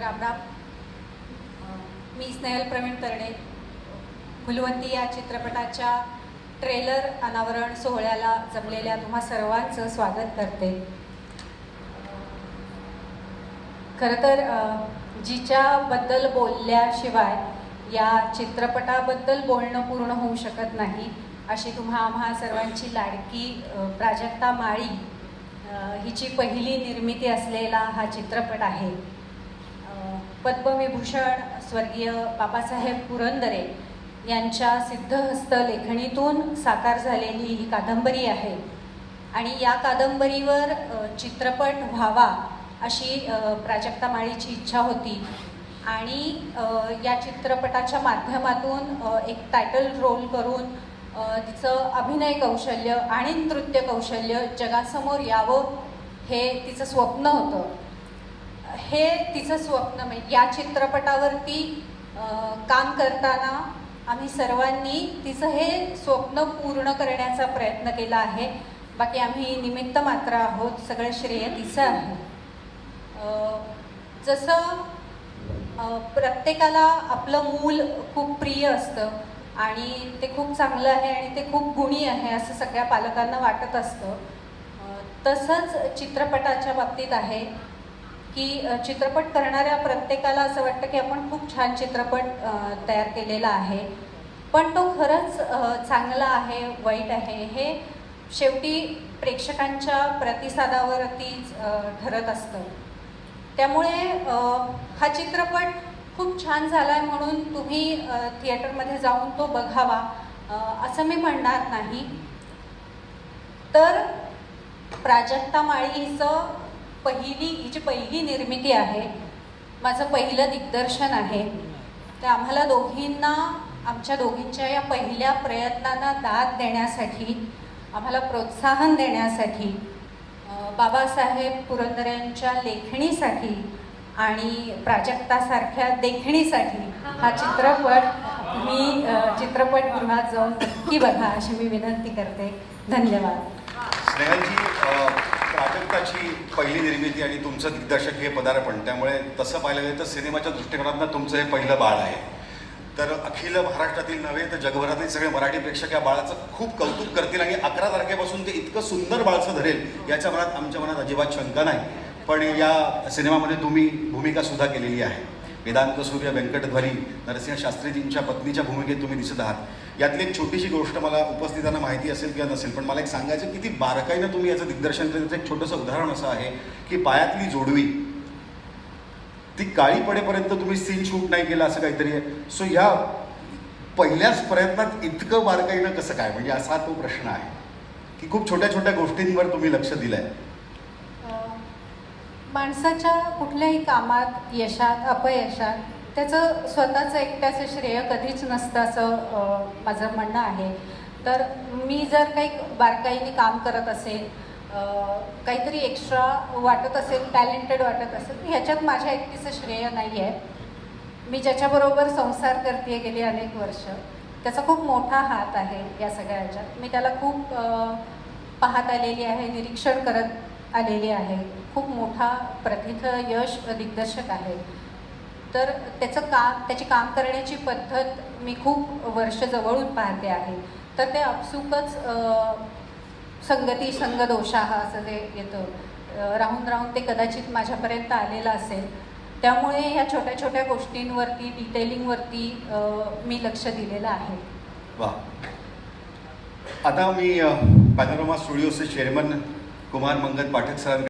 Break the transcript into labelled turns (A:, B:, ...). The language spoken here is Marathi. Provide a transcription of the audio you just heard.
A: राम राम मी स्नेहल प्रवीण तरणे. फुलवंती या चित्रपटाच्या ट्रेलर अनावरण सोहळ्याला जमलेल्या तुम्हा सर्वांचं स्वागत करते. खरं तर जिच्याबद्दल बोलल्याशिवाय या चित्रपटाबद्दल बोलणं पूर्ण होऊ शकत नाही अशी तुम्हा आम्हा सर्वांची लाडकी प्राजक्ता माळी हिची पहिली निर्मिती असलेला हा चित्रपट आहे. पद्मविभूषण स्वर्गीय बाबासाहेब पुरंदरे यांच्या सिद्धहस्त लेखणीतून साकार झालेली ही कादंबरी आहे. आणि या कादंबरीवर चित्रपट व्हावा अशी प्राजक्ता माळीची इच्छा होती. आणि या चित्रपटाच्या माध्यमातून एक टायटल रोल करून तिचं अभिनय कौशल्य आणि नृत्य कौशल्य जगासमोर यावं हे तिचं स्वप्न होतं. हे तिचं स्वप्न म्हणजे या चित्रपटावरती काम करताना आम्ही सर्वांनी तिचं हे स्वप्न पूर्ण करण्याचा प्रयत्न केला आहे. बाकी आम्ही निमित्त मात्र आहोत. सगळं श्रेय तिचं आहे. जसं प्रत्येकाला आपलं मूल खूप प्रिय असतं आणि ते खूप चांगलं आहे आणि ते खूप गुणी आहे असं सगळ्या पालकांना वाटत असतं. तसंच चित्रपटाच्या बाबतीत आहे. की चित्रपट करणाऱ्या प्रत्येकाला असं वाटतं की आपण खूप छान चित्रपट तयार केलेला आहे. पण तो खरंच चांगला आहे वाईट आहे हे शेवटी प्रेक्षकांच्या प्रतिसादावरतीच ठरत असतं. त्यामुळे हा चित्रपट खूप छान झाला आहे म्हणून तुम्ही थिएटरमध्ये जाऊन तो बघावा असं मी म्हणणार नाही. तर प्राजक्ता माळी हिचं पहिली हिची पहिली निर्मिती आहे माझं पहिलं दिग्दर्शन आहे तर आम्हाला दोघींना आमच्या दोघींच्या या पहिल्या प्रयत्नांना दाद देण्यासाठी आम्हाला प्रोत्साहन देण्यासाठी बाबासाहेब पुरंदरेंच्या लेखणीसाठी आणि प्राजक्तासारख्या देखणीसाठी हा चित्रपट मी चित्रपटगृहात जाऊन नक्की बघा अशी मी विनंती करते. धन्यवाद.
B: स्नेहलजी प्राजक्ताची पहिली निर्मिती आणि तुमचं दिग्दर्शक हे पदार्पण त्यामुळे तसं पाहिलं गेलं तर सिनेमाच्या दृष्टिकोनातनं तुमचं हे पहिलं बाळ आहे. तर अखिल महाराष्ट्रातील नव्हे तर जगभरातील सगळे मराठी प्रेक्षक या बाळाचं खूप कौतुक करतील आणि अकरा तारखेपासून ते इतकं सुंदर बाळसं धरेल याच्या मनात आमच्या मनात अजिबात शंका नाही. पण या सिनेमामध्ये तुम्ही भूमिका सुद्धा केलेली आहे. वेदांत सूर्य व्यंकटध्वरी नरसिंह शास्त्रीजींच्या पत्नीच्या भूमिकेत तुम्ही दिसत आहात. यातली एक छोटीशी गोष्ट मला उपस्थितांना माहिती असेल किंवा नसेल पण मला एक सांगायचं किती बारकाईनं तुम्ही याचं दिग्दर्शन केलं. त्याचं एक छोटंसं उदाहरण असं आहे की पायातली जोडवी ती काळी पडेपर्यंत तुम्ही सीन शूट नाही केलं असं काहीतरी आहे. सो ह्या पहिल्याच प्रयत्नात इतकं बारकाईनं कसं काय? म्हणजे असा तो प्रश्न आहे की खूप छोट्या छोट्या गोष्टींवर तुम्ही लक्ष दिलं
A: आहे माणसाच्या कुठल्याही कामात यशात अपयशात त्याचं स्वतःचं एकट्याचं श्रेय कधीच नसतं असं माझं म्हणणं आहे. तर मी जर काही बारकाईने काम करत असेल काहीतरी एक्स्ट्रा वाटत असेल टॅलेंटेड वाटत असेल ह्याच्यात माझ्या एकटीचं श्रेय नाही आहे. मी ज्याच्याबरोबर संसार करते गेली अनेक वर्ष त्याचा खूप मोठा हात आहे या सगळ्या ह्याच्यात मी त्याला खूप पाहत आलेली आहे निरीक्षण करत आलेली आहे. खूप मोठा प्रथित यश दिग्दर्शक आहे. तर त्याचं काम त्याची काम करण्याची पद्धत मी खूप वर्ष जवळून पाहते आहे. तर ते आपसुकच संगती संग हा असं ते येतं. राहून राहून ते कदाचित माझ्यापर्यंत आलेलं असेल. त्यामुळे ह्या छोट्या छोट्या गोष्टींवरती डिटेलिंगवरती मी लक्ष दिलेलं आहे.
B: वा आता मी पॅनोरमा स्टुडिओचे चेअरमन कुमार मंगल पाठक सरांकडे